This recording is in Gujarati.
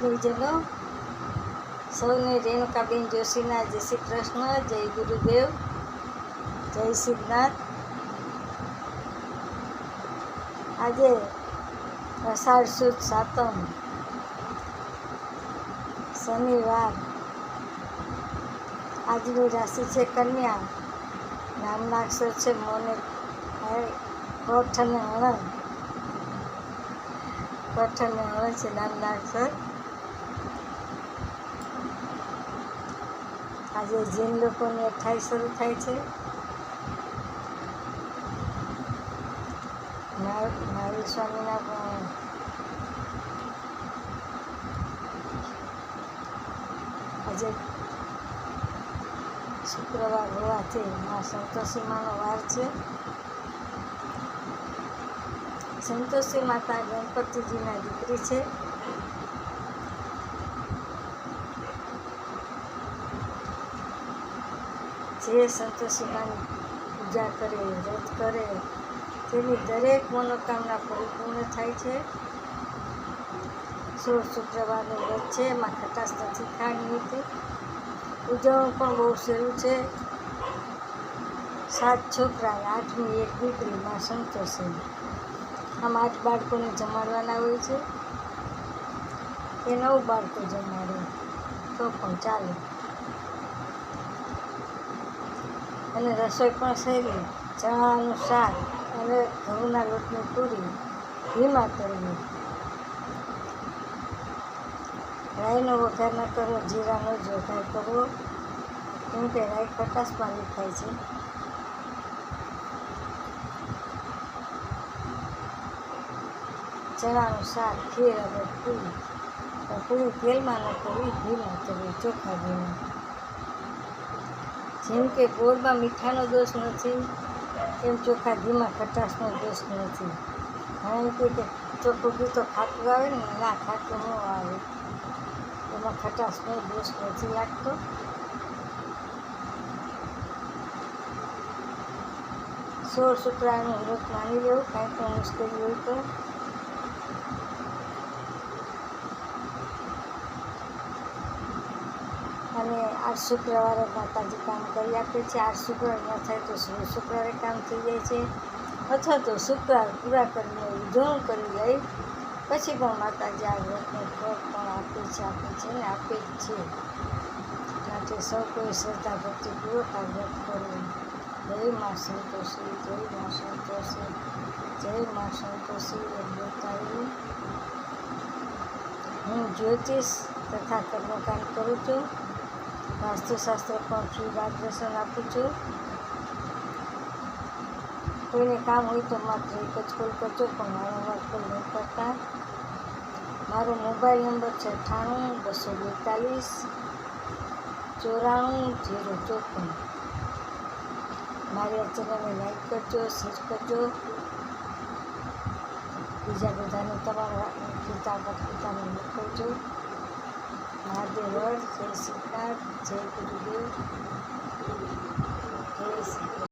સ્નેહીજનો સૌને રેણુકાબેન જોશીના જય શ્રી કૃષ્ણ, જય ગુરુદેવ, જય સિદ્ધનાથ આજે અષાઢ સુદ સાતમ શનિવાર. આજની રાશિ છે કન્યા. નામના અક્ષર છે મોને. કોઠ અને હણ કોઠ અને હણ છે નામના અક્ષર. આજે જૈન લોકોની અઠ્ઠાઈ શરૂ થાય છે. મહાવીર સ્વામીના પણ આજે શુક્રવાર હોવાથી મા સંતોષીમાનો વાર છે. સંતોષી માતા ગણપતિજીના દીકરી છે. જે સંતોષીમાની પૂજા કરે, વ્રત કરે, તેની દરેક મનોકામના પરિપૂર્ણ થાય છે. સોળ શુક્રવારનું વ્રત છે, એમાં ખટાશ નથી ખાણી હતી ઉજવણું પણ બહુ સહેલું છે. સાત છોકરા, આઠમી એક દીકરી, માં સંતોષી આમ આઠ બાળકોને જમાડવાના હોય છે. એ નવ બાળકો જમાડે, તો પણ ચાલે. અને રસોઈ પણ સહેલી ચણાનું શાક અને ઘઉંના લોટની પૂરી ધીમા કરવી રાઈનો વઘાર ન કરવો, જીરાનો જ વઘાર કરવો, કેમ કે રાઈ ખટાશમાં થાય છે. ચણાનું શાક, ખીર અને પૂરી. પૂરી તેલમાં ન કરવી ઘીમાં કરવી ચોખ્ખા ઘીમાં જેમ કે ગોળમાં મીઠાનો દોષ નથી, એમ ચોખા ઘીમાં ખટાશનો દોષ નથી. કારણ કે ચોખ્ખું ઘી તો ખાતું આવે ને, ના ખાતું ન આવે. એમાં ખટાશનો દોષ નથી લાગતો. સોળ શુક્રાનું વ્રત માની લેવું, કાંઈ પણ મુશ્કેલી હોય તો. આઠ શુક્રવારે માતાજી કામ કરી આપે છે. આ શુક્રવાર ન થાય તો શુક્રવારે કામ થઈ જાય છે? અથવા તો શુક્રવાર પૂરા કરીને ઉજવણ કરી જાય પછી પણ માતાજી આ વ્રતનો ફળ પણ આપે છે આપે છે ને આપે જ છે. માટે સૌ કોઈ શ્રદ્ધા ભક્તિપૂર્વક આ વ્રત કરવું જય મા સંતોષી, જય મા સંતોષી, જય મા સંતોષી. અદ્વૈતાયું હું જ્યોતિષ તથા કર્મકાંડ કરું છું. વાસ્તુશાસ્ત્ર પણ ફ્રી માર્ગદર્શન આપું છું. કોઈને કામ હોય તો માત્ર એક જ કોલ કરજો, પણ વારંવાર કોલ નહીં કરતા. મારો મોબાઈલ નંબર છે અઠ્ઠાણું, બસો બેતાલીસ, ચોરાણું, જીરો ચોપન. મારી આ ચેનલને લાઈક કરજો શેર કરજો. બીજા બધાને તમારા પિતા પિતાને મોકલજો. મહાદેવ જય શ્રીનાથ જય ગુરુદેવ. જય શ્રી